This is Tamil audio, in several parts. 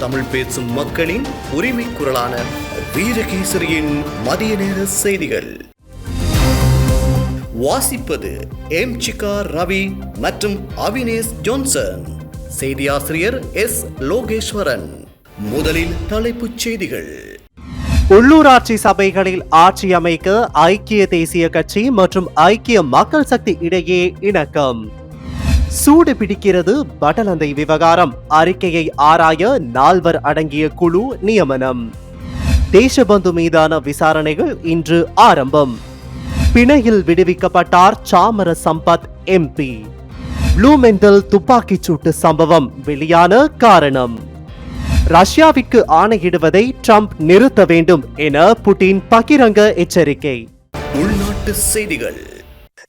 தமிழ் பேசும் மக்களின் உரிமை குரலான வீரகேசரியின் மதிய நேர செய்திகள். வாசிப்பது எம் சிகா ரவி மற்றும் அவினேஷ் ஜோன்சன். செய்தியாசிரியர் எஸ் லோகேஸ்வரன். முதலில் தலைப்புச் செய்திகள். உள்ளூராட்சி சபைகளில் ஆட்சி அமைக்க ஐக்கிய தேசிய கட்சி மற்றும் ஐக்கிய மக்கள் சக்தி இடையே இணக்கம். சூடு பிடிக்கிறது பட்டலந்தை விவகாரம். அறிக்கையை ஆராய நால்வர் அடங்கிய குழு நியமனம். தேசபந்து மீதான விசாரணைகள் இன்று ஆரம்பம். பிணையில் விடுவிக்கப்பட்டார் சாமர சம்பத் எம்பி ப்ளூமெண்டல் துப்பாக்கிச் சூட்டு சம்பவம் வெளியான காரணம். ரஷ்யாவிற்கு ஆணையிடுவதை ட்ரம்ப் நிறுத்த வேண்டும் என புட்டின் பகிரங்க எச்சரிக்கை. உள்நாட்டு செய்திகள்.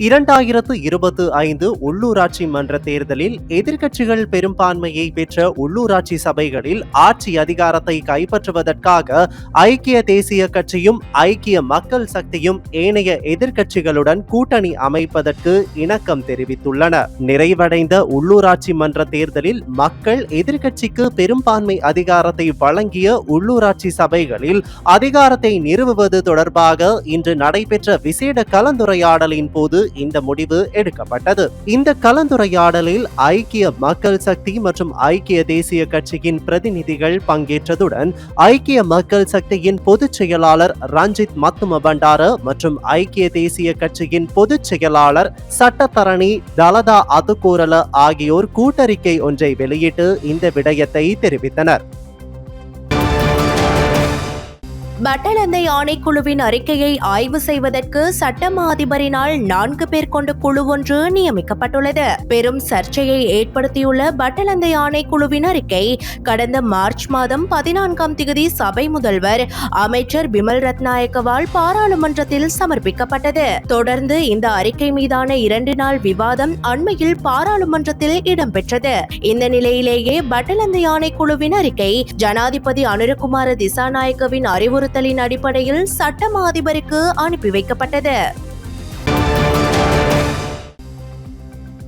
இரண்டாயிரத்து இருபத்து ஐந்து உள்ளூராட்சி மன்ற தேர்தலில் எதிர்க்கட்சிகள் பெரும்பான்மையை பெற்ற உள்ளூராட்சி சபைகளில் ஆட்சி அதிகாரத்தை கைப்பற்றுவதற்காக ஐக்கிய தேசிய கட்சியும் ஐக்கிய மக்கள் சக்தியும் ஏனைய எதிர்க்கட்சிகளுடன் கூட்டணி அமைப்பதற்கு இணக்கம் தெரிவித்துள்ளன. நிறைவடைந்த உள்ளூராட்சி மன்ற தேர்தலில் மக்கள் எதிர்க்கட்சிக்கு பெரும்பான்மை அதிகாரத்தை வழங்கிய உள்ளூராட்சி சபைகளில் அதிகாரத்தை நிறுவுவது தொடர்பாக இன்று நடைபெற்ற விசேட கலந்துரையாடலின் போது இந்த முடிவு எடுக்கப்பட்டது. இந்த கலந்துரையாடலில் ஐக்கிய மக்கள் சக்தி மற்றும் ஐக்கிய தேசிய கட்சியின் பிரதிநிதிகள் பங்கேற்றதுடன் ஐக்கிய மக்கள் சக்தியின் பொதுச் செயலாளர் ரஞ்சித் மத்தும பண்டார மற்றும் ஐக்கிய தேசிய கட்சியின் பொதுச் செயலாளர் சட்டத்தரணி தலதா அதுகூரல ஆகியோர் கூட்டறிக்கை ஒன்றை வெளியிட்டு இந்த விடயத்தை தெரிவித்தனர். பட்டலந்தை ஆணைக்குழுவின் அறிக்கையை ஆய்வு செய்வதற்கு சட்டமா அதிபரினால் நான்கு பேர் கொண்ட குழு ஒன்று நியமிக்கப்பட்டுள்ளது. பெரும் சர்ச்சையை ஏற்படுத்தியுள்ள பட்டலந்தை ஆணைக்குழுவின் அறிக்கை கடந்த மார்ச் மாதம் பதினான்காம் திகதி சபை முதல்வர் அமைச்சர் பிமல் ரத்நாயக்கவால் பாராளுமன்றத்தில் சமர்ப்பிக்கப்பட்டது. தொடர்ந்து இந்த அறிக்கை மீதான இரண்டு நாள் விவாதம் அண்மையில் பாராளுமன்றத்தில் இடம்பெற்றது. இந்த நிலையிலேயே வட்டலந்தை ஆணைக்குழுவின் அறிக்கை ஜனாதிபதி அனுரகுமார திசாநாயக்கவின் அறிவுறுத்தலின் அடிப்படையில் சட்டமா அதிபருக்கு அனுப்பி வைக்கப்பட்டது.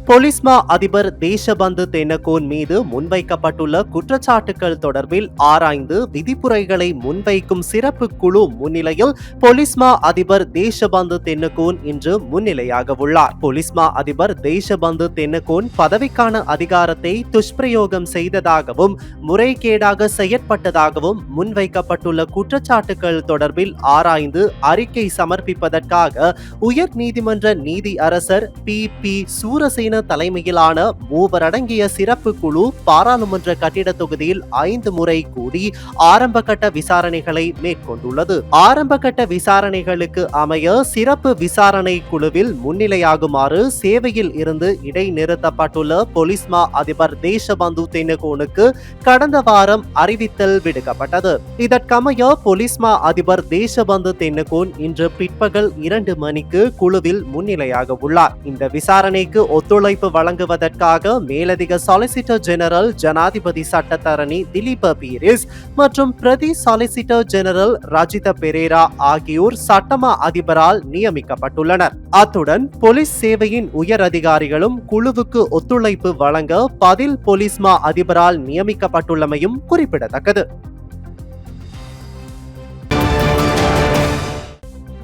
பொலிஸ்மா அதிபர் தேசபந்து தென்னகோன் மீது முன்வைக்கப்பட்டுள்ள குற்றச்சாட்டுகள் தொடர்பில் ஆராய்ந்து விதிப்புரைகளை முன்வைக்கும் சிறப்பு குழு முன்னிலையில் பொலிஸ்மா அதிபர் தேசபந்து தென்னகோன் இன்று முன்னிலையாக உள்ளார். பொலிஸ்மா அதிபர் தேசபந்து தென்னகோன் பதவிக்கான அதிகாரத்தை துஷ்பிரயோகம் செய்ததாகவும் முறைகேடாக செயற்பட்டதாகவும் முன்வைக்கப்பட்டுள்ள குற்றச்சாட்டுகள் தொடர்பில் ஆராய்ந்து அறிக்கை சமர்ப்பிப்பதற்காக உயர் நீதிமன்ற நீதி அரசர் பி. பி. சூரசேன தலைமையிலான மூவர் அடங்கிய சிறப்பு குழு பாராளுமன்ற கட்டிட தொகுதியில் ஐந்து முறை கூடி ஆரம்ப கட்ட விசாரணைகளை மேற்கொண்டுள்ளது. ஆரம்ப கட்ட விசாரணைகளுக்கு அமைய சிறப்பு விசாரணை குழுவில் முன்னிலையாகுமாறு சேவையில் இருந்து இடைநிறுத்தப்பட்டுள்ள பொலிஸ்மா அதிபர் தேசபந்து தென்னகோனுக்கு கடந்த வாரம் அறிவித்தல் விடுக்கப்பட்டது. இதற்கமைய பொலிஸ்மா அதிபர் தேசபந்து தென்னகோன் இன்று பிற்பகல் இரண்டு மணிக்கு குழுவில் முன்னிலையாக உள்ளார். இந்த விசாரணைக்கு ஒத்துழைப்பு வழங்குவதற்காக மேலதிக சாலிசிட்டர் ஜெனரல் ஜனாதிபதி சட்டத்தரணி திலீப பீரிஸ் மற்றும் பிரதி சாலிசிட்டர் ஜெனரல் ரஜித பெரேரா ஆகியோர் சட்டமா அதிபரால் நியமிக்கப்பட்டுள்ளனர். அத்துடன் போலீஸ் சேவையின் உயர் அதிகாரிகளும் குழுவுக்கு ஒத்துழைப்பு வழங்க பதில் போலீஸ்மா அதிபரால் நியமிக்கப்பட்டுள்ளமையும் குறிப்பிடத்தக்கது.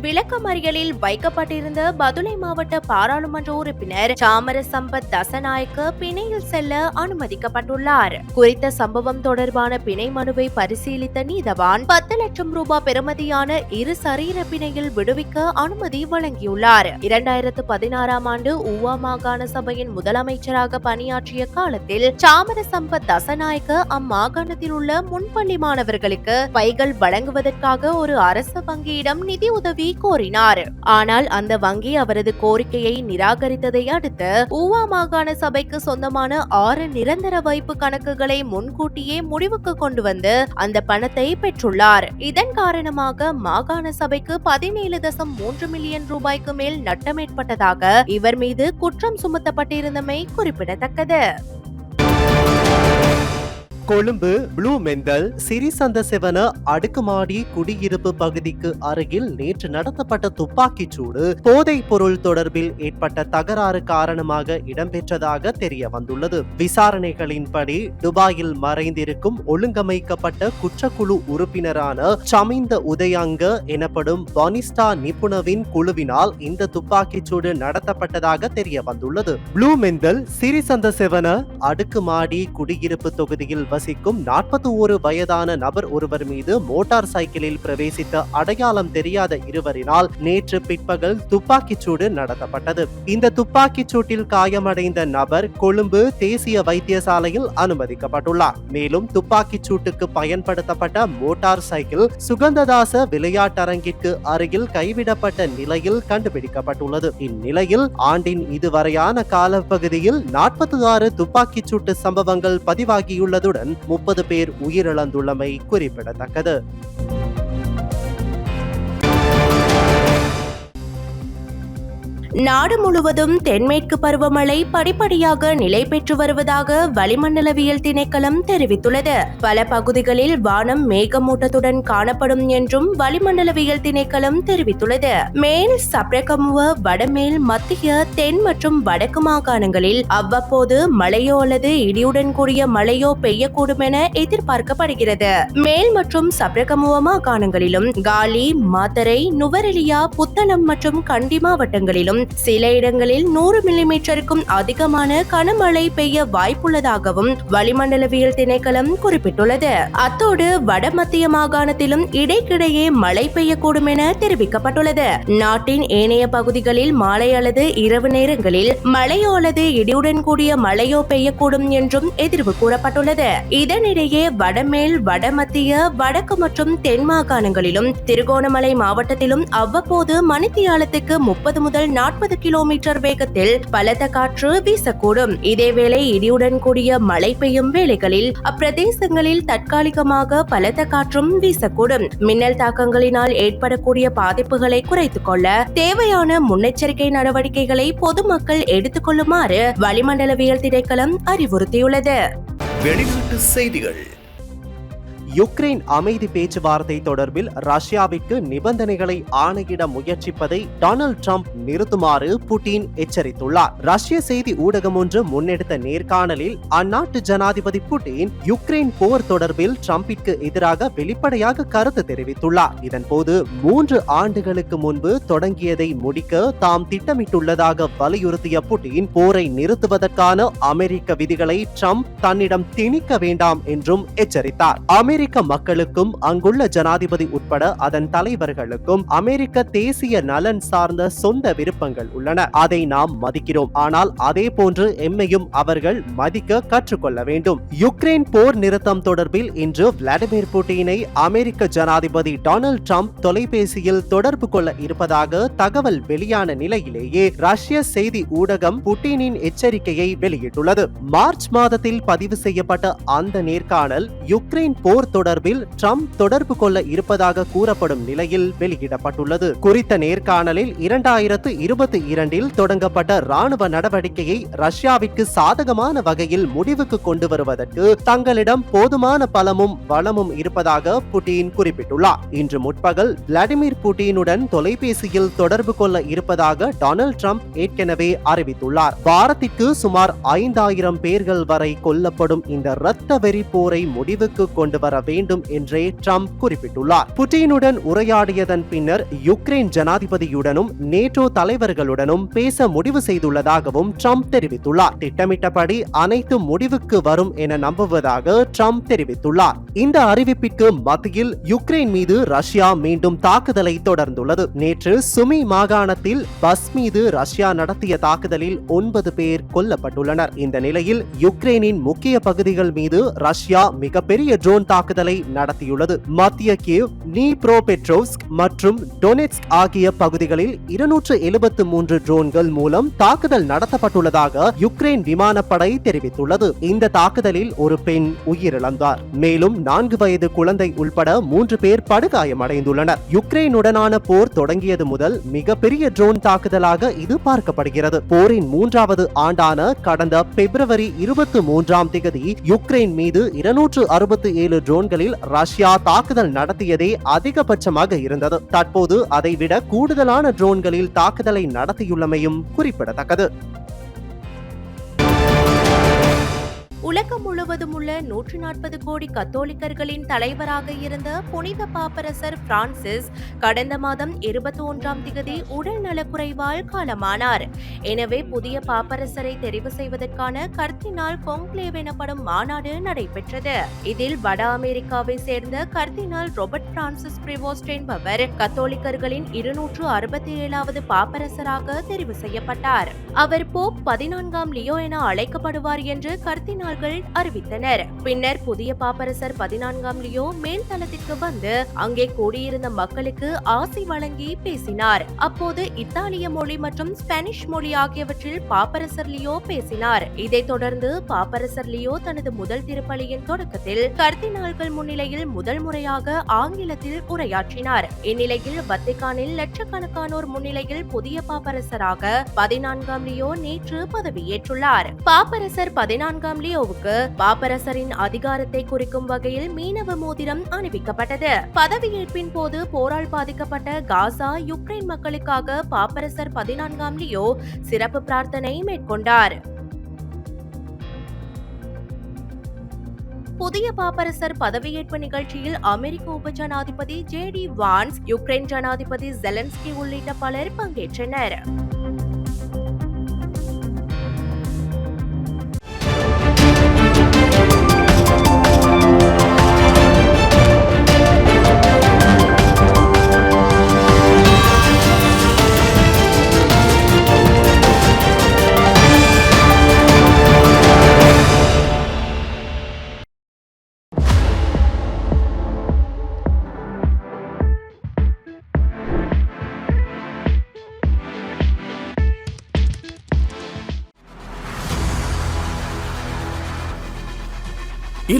விளக்கமறியலில் வைக்கப்பட்டிருந்த பதுளை மாவட்ட பாராளுமன்ற உறுப்பினர் சாமர சம்பத் தசநாயக்க பிணையில் செல்ல அனுமதிக்கப்பட்டுள்ளார். குறித்த சம்பவம் தொடர்பான பிணை மனுவை பரிசீலித்த நீதவான் பத்து லட்சம் ரூபாய் பெறுமதியான இரு சரீர பிணையில் விடுவிக்க அனுமதி வழங்கியுள்ளார். இரண்டாயிரத்து பதினாறாம் ஆண்டு ஊவா மாகாண சபையின் முதலமைச்சராக பணியாற்றிய காலத்தில் சாமர சம்பத் தசநாயக்க அம்மாகாணத்தில் உள்ள முன்பள்ளி மாணவர்களுக்கு பைகள் வழங்குவதற்காக ஒரு அரசு வங்கியிடம் நிதி உதவி கோரினார். ஆனால் அந்த வங்கி அவரது கோரிக்கையை நிராகரித்ததை அடுத்து ஊவா மாகாண சபைக்கு சொந்தமான ஆறு நிரந்தர வைப்பு கணக்குகளை முன்கூட்டியே முடிவுக்கு கொண்டு வந்து அந்த பணத்தை பெற்றுள்ளார். இதன் காரணமாக மாகாண சபைக்கு பதினேழு தசம் மூன்று மில்லியன் ரூபாய்க்கு மேல் நட்டம் ஏற்பட்டதாக இவர் மீது குற்றம் சுமத்தப்பட்டிருந்தமை குறிப்பிடத்தக்கது. கொழும்பு ப்ளூ மெந்தல் சிறிசந்த செவன அடுக்குமாடி குடியிருப்பு பகுதிக்கு அருகில் நேற்று நடத்தப்பட்ட துப்பாக்கிச் சூடு போதைப் பொருள் தொடர்பில் ஏற்பட்ட தகராறு காரணமாக இடம்பெற்றதாக தெரிய வந்துள்ளது விசாரணைகளின்படி துபாயில் மறைந்திருக்கும் ஒழுங்கமைக்கப்பட்ட குற்றக்குழு உறுப்பினரான சமிந்த உதயங்க எனப்படும் பனிஸ்டா நிபுணவின் குழுவினால் இந்த துப்பாக்கிச் சூடு நடத்தப்பட்டதாக தெரிய வந்துள்ளது ப்ளூ மெந்தல் சிறிசந்த செவன அடுக்குமாடி குடியிருப்பு தொகுதியில் வசிக்கும் நாற்பத்தி ஒரு வயதான நபர் ஒருவர் மீது மோட்டார் சைக்கிளில் பிரவேசித்த அடையாளம் தெரியாத இருவரினால் நேற்று பிற்பகல் துப்பாக்கிச் சூடு நடத்தப்பட்டது. இந்த துப்பாக்கிச் சூட்டில் காயமடைந்த நபர் கொழும்பு தேசிய வைத்தியசாலையில் அனுமதிக்கப்பட்டுள்ளார். மேலும் துப்பாக்கிச் சூட்டுக்கு பயன்படுத்தப்பட்ட மோட்டார் சைக்கிள் சுகந்ததாச விளையாட்டரங்கிற்கு அருகில் கைவிடப்பட்ட நிலையில் கண்டுபிடிக்கப்பட்டுள்ளது. இந்நிலையில் ஆண்டின் இதுவரையான காலப்பகுதியில் நாற்பத்தி ஆறு துப்பாக்கிச் சூட்டு சம்பவங்கள் பதிவாகியுள்ளதுடன் முப்பது பேர் உயிரிழந்துள்ளமை குறிப்பிடத்தக்கது. நாடு முழுவதும் தென்மேற்கு பருவமழை படிப்படியாக நிலை பெற்று வருவதாக வளிமண்டலவியல் திணைக்களம் தெரிவித்துள்ளது. பல பகுதிகளில் வானம் மேகமூட்டத்துடன் காணப்படும் என்றும் வளிமண்டலவியல் திணைக்களம் தெரிவித்துள்ளது. மேல் சப்ரகமுவ வடமேல் மத்திய தென் மற்றும் வடக்கு மாகாணங்களில் அவ்வப்போது மழையோ அல்லது இடியுடன் கூடிய மழையோ பெய்யக்கூடும் என எதிர்பார்க்கப்படுகிறது. மேல் மற்றும் சப்ரகமுவ மாகாணங்களிலும் காலி மாத்தரை நுவரெலியா புத்தளம் மற்றும் கண்டி மாவட்டங்களிலும் சில இடங்களில் நூறு மில்லிமீட்டருக்கும் அதிகமான கனமழை பெய்ய வாய்ப்புள்ளதாகவும் வளிமண்டலவியல் திணைக்களம் குறிப்பிட்டுள்ளது. அத்தோடு வடமத்திய மாகாணத்திலும் இடைக்கிடையே மழை பெய்யக்கூடும் என தெரிவிக்கப்பட்டுள்ளது. நாட்டின் ஏனைய பகுதிகளில் மாலை அல்லது இரவு நேரங்களில் மழையோ அல்லது இடியுடன் கூடிய மழையோ பெய்யக்கூடும் என்றும் எதிர்வு கூறப்பட்டுள்ளது. இதனிடையே வடமேல் வடமத்திய வடக்கு மற்றும் தென் மாகாணங்களிலும் திருகோணமலை மாவட்டத்திலும் அவ்வப்போது மணித்தியாலத்துக்கு முப்பது முதல் நாற்பது நாற்பது கிலோமீட்டர் வேகத்தில் பலத்த காற்று வீசக்கூடும். இதேவேளை இடியுடன் கூடிய மழை பெய்யும் வேளைகளில் அப்பிரதேசங்களில் தற்காலிகமாக பலத்த காற்றும் வீசக்கூடும். மின்னல் தாக்கங்களினால் ஏற்படக்கூடிய பாதிப்புகளை குறைத்துக் கொள்ள தேவையான முன்னெச்சரிக்கை நடவடிக்கைகளை பொதுமக்கள் எடுத்துக் கொள்ளுமாறு வளிமண்டலவியல் திணைக்களம் அறிவுறுத்தியுள்ளது. வெளிநாட்டு செய்திகள். யுக்ரைன் அமைதி பேச்சுவார்த்தை தொடர்பில் ரஷ்யாவிற்கு நிபந்தனைகளை ஆணையிட முயற்சிப்பதை டொனால்ட் ட்ரம்ப் நிறுத்துமாறு புட்டின் எச்சரித்துள்ளார். ரஷ்ய செய்தி ஊடகம் ஒன்று முன்னெடுத்த நேர்காணலில் அந்நாட்டு ஜனாதிபதி புட்டின் யுக்ரைன் போர் தொடர்பில் ட்ரம்பிற்கு எதிராக வெளிப்படையாக கருத்து தெரிவித்துள்ளார். இதன்போது மூன்று ஆண்டுகளுக்கு முன்பு தொடங்கியதை முடிக்க தாம் திட்டமிட்டுள்ளதாக வலியுறுத்திய புட்டின் போரை நிறுத்துவதற்கான அமெரிக்க விதிகளை ட்ரம்ப் தன்னிடம் திணிக்க வேண்டாம் என்றும் எச்சரித்தார். அமெரிக்க அமெரிக்க மக்களுக்கும் அங்குள்ள ஜனாதிபதி உட்பட அதன் தலைவர்களுக்கும் அமெரிக்க தேசிய நலன் சார்ந்த சொந்த விருப்பங்கள் உள்ளன. அதை நாம் மதிக்கிறோம். ஆனால் அதே போன்று எம்மையும் அவர்கள் மதிக்க கற்றுக்கொள்ள வேண்டும். யுக்ரைன் போர் நிறுத்தம் தொடர்பில் இன்று விளாடிமிர் புட்டினை அமெரிக்க ஜனாதிபதி டொனால்ட் ட்ரம்ப் தொலைபேசியில் தொடர்பு கொள்ள இருப்பதாக தகவல் வெளியான நிலையிலேயே ரஷ்ய செய்தி ஊடகம் புட்டினின் எச்சரிக்கையை வெளியிட்டுள்ளது. மார்ச் மாதத்தில் பதிவு செய்யப்பட்ட அந்த நேர்காணல் யுக்ரைன் போர் தொடர்பில் ட்ரம்ப் தொடர்பு கொள்ள இருப்பதாக கூறப்படும் நிலையில் வெளியிடப்பட்டுள்ளது. குறித்த நேர்காணலில் இரண்டாயிரத்து இருபத்தி இரண்டில் தொடங்கப்பட்ட ராணுவ நடவடிக்கையை ரஷ்யாவிற்கு சாதகமான வகையில் முடிவுக்கு கொண்டு வருவதற்கு தங்களிடம் போதுமான பலமும் வளமும் இருப்பதாக புட்டின் குறிப்பிட்டுள்ளார். இன்று முற்பகல் விளாடிமிர் புட்டினுடன் தொலைபேசியில் தொடர்பு கொள்ள இருப்பதாக டொனால்ட் ட்ரம்ப் ஏற்கனவே அறிவித்துள்ளார். வாரத்திற்கு சுமார் ஐந்தாயிரம் பேர்கள் வரை கொல்லப்படும் இந்த இரத்த வெறி போரை முடிவுக்கு கொண்டு வர வேண்டும் என்றே ட்ரம்ப் குறிப்பிட்டுள்ளார். புட்டினுடன் உரையாடியதன் பின்னர் யுக்ரைன் ஜனாதிபதியுடனும் நேட்டோ தலைவர்களுடனும் பேச முடிவு செய்துள்ளதாகவும் ட்ரம்ப் தெரிவித்துள்ளார். திட்டமிட்டபடி அனைத்து முடிவுக்கு வரும் என நம்புவதாக ட்ரம்ப் தெரிவித்துள்ளார். இந்த அறிவிப்பிற்கு மத்தியில் யுக்ரைன் மீது ரஷ்யா மீண்டும் தாக்குதலை தொடர்ந்துள்ளது. நேற்று சுமி மாகாணத்தில் பஸ் மீது ரஷ்யா நடத்திய தாக்குதலில் ஒன்பது பேர் கொல்லப்பட்டுள்ளனர். இந்த நிலையில் யுக்ரைனின் முக்கிய பகுதிகள் மீது ரஷ்யா மிகப்பெரிய ட்ரோன் தாக்குதல் தாக்குதலை நடத்தியுள்ளது. மத்திய கீவ் நீப்ரோ பெட்ரோஸ்க் மற்றும் டொனெட்ஸ்க் ஆகிய பகுதிகளில் இருநூற்று எழுபத்து மூன்று ட்ரோன்கள் மூலம் தாக்குதல் நடத்தப்பட்டுள்ளதாக யுக்ரைன் விமானப்படை தெரிவித்துள்ளது. இந்த தாக்குதலில் ஒரு பெண் உயிரிழந்தார். மேலும் நான்கு வயது குழந்தை உள்பட மூன்று பேர் படுகாயமடைந்துள்ளனர். யுக்ரைனுடனான போர் தொடங்கியது முதல் மிகப்பெரிய ட்ரோன் தாக்குதலாக இது பார்க்கப்படுகிறது. போரின் மூன்றாவது ஆண்டான கடந்த பிப்ரவரி இருபத்தி மூன்றாம் தேதி யுக்ரைன் மீது இருநூற்று அறுபத்தி ஏழு ட்ரோன்களில் ரஷ்யா தாக்குதல் நடத்தியதே அதிகபட்சமாக இருந்தது. தற்போது அதைவிட கூடுதலான ட்ரோன்களில் தாக்குதலை நடத்தியுள்ளமையும் குறிப்பிடத்தக்கது. உலகம் முழுவதும் உள்ள நூற்று நாற்பது கோடி கத்தோலிக்கர்களின் தலைவராக இருந்த புனித பாப்பரசர் பிரான்சிஸ் கடந்த மாதம் இருபத்தி ஒன்றாம் திகதி உடல் நலக்குறைவால் காலமானார். எனவே புதிய பாப்பரசரை தெரிவு செய்வதற்கான கர்த்தினால் கொங்க்ளேவ் எனப்படும் மாநாடு நடைபெற்றது. இதில் வட அமெரிக்காவை சேர்ந்த கர்த்தினால் ரொபர்ட் பிரான்சிஸ் பிரிவோஸ்ட் என்பவர் கத்தோலிக்கர்களின் இருநூற்று அறுபத்தி ஏழாவது பாப்பரசராக தெரிவு செய்யப்பட்டார். அவர் போப் பதினான்காம் லியோ என அழைக்கப்படுவார் என்று கர்த்தினால்கள் அறிவித்தனர். பின்னர் புதிய பாப்பரசர் பதினான்காம் லியோ மேல் தளத்திற்கு வந்து அங்கே கூடியிருந்த மக்களுக்கு ஆசி வழங்கி பேசினார். அப்போது இத்தாலிய மொழி மற்றும் ஸ்பானிஷ் மொழி ஆகியவற்றில் பாப்பரசர் லியோ பேசினார். இதைத் தொடர்ந்து பாப்பரசர் லியோ தனது முதல் திருப்பலியின் தொடக்கத்தில் கர்த்தினால்கள் முன்னிலையில் முதல் முறையாக ஆங்கிலத்தில் உரையாற்றினார். இந்நிலையில் வத்திகானில் லட்சக்கணக்கானோர் முன்னிலையில் புதிய பாப்பரசராக பதினான்காம் லியோ நேற்று பதவியேற்றுள்ளார். பாப்பரசர் பதினான்காம் லியோ லியோவுக்கு பாப்பரசரின் அதிகாரத்தை குறிக்கும் வகையில் மீனவ மோதிரம் அணிவிக்கப்பட்டது. பதவியேற்பின் போது போரால் பாதிக்கப்பட்ட காசா யுக்ரைன் மக்களுக்காக பாப்பரசர் பதினான்காம் லியோ சிறப்பு பிரார்த்தனை மேற்கொண்டார். புதிய பாப்பரசர் பதவியேற்பு நிகழ்ச்சியில் அமெரிக்க உப ஜனாதிபதி ஜே டி வான்ஸ் யுக்ரைன் ஜனாதிபதி ஜெலன்ஸ்கி உள்ளிட்ட பலர் பங்கேற்றனர்.